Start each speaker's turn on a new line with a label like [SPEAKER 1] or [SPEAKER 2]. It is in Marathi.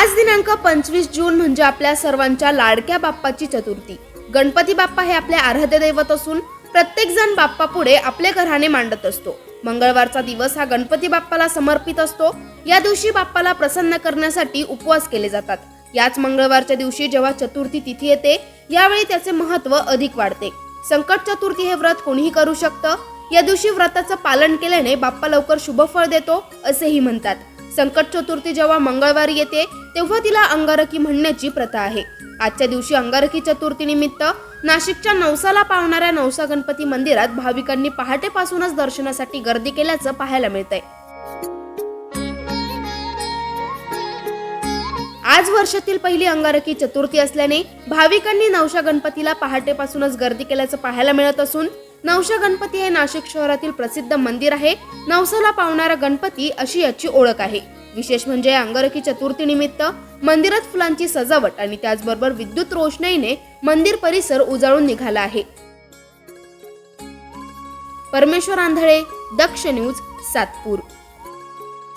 [SPEAKER 1] आज दिनांक पंचवीस जून म्हणजे आपल्या सर्वांच्या लाडक्या बाप्पाची चतुर्थी. गणपती बाप्पा हे आपले आराध्य दैवत असून प्रत्येक जण बाप्पा पुढे आपले घराणे मांडत असतो. मंगळवारचा दिवस हा गणपती बाप्पाला समर्पित असतो. या दिवशी बाप्पाला प्रसन्न करण्यासाठी उपवास केले जातात. याच मंगळवारच्या दिवशी जेव्हा चतुर्थी तिथी येते यावेळी त्याचे महत्त्व अधिक वाढते. संकट चतुर्थी हे व्रत कोणीही करू शकतं? या दिवशी व्रताचं पालन केल्याने बाप्पा लवकर शुभफळ देतो असेही म्हणतात. संकट चतुर्थी जेव्हा मंगळवारी येते तेव्हा तिला अंगारकी म्हणण्याची प्रथा आहे. आजच्या दिवशी अंगारकी चतुर्थी निमित्त नाशिकच्या नवसाला पावणाऱ्या नवसा गणपती मंदिरात भाविकांनी पहाटेपासूनच दर्शनासाठी गर्दी केल्याचं पाहायला मिळतंय. आज वर्षातील पहिली अंगारकी चतुर्थी असल्याने भाविकांनी नवशा गणपतीला पहाटेपासूनच गर्दी केल्याचं पाहायला मिळत असून नवशा गणपती हे नाशिक शहरातील प्रसिद्ध मंदिर आहे. नवसाला पावणारा गणपती अशी याची ओळख आहे. विशेष म्हणजे अंगरखी चतुर्थी निमित्त मंदिरात फुलांची सजावट आणि त्याचबरोबर विद्युत रोषणाईने मंदिर परिसर उजाळून निघाला आहे. परमेश्वर आंधळे दक्ष न्यूज सातपूर.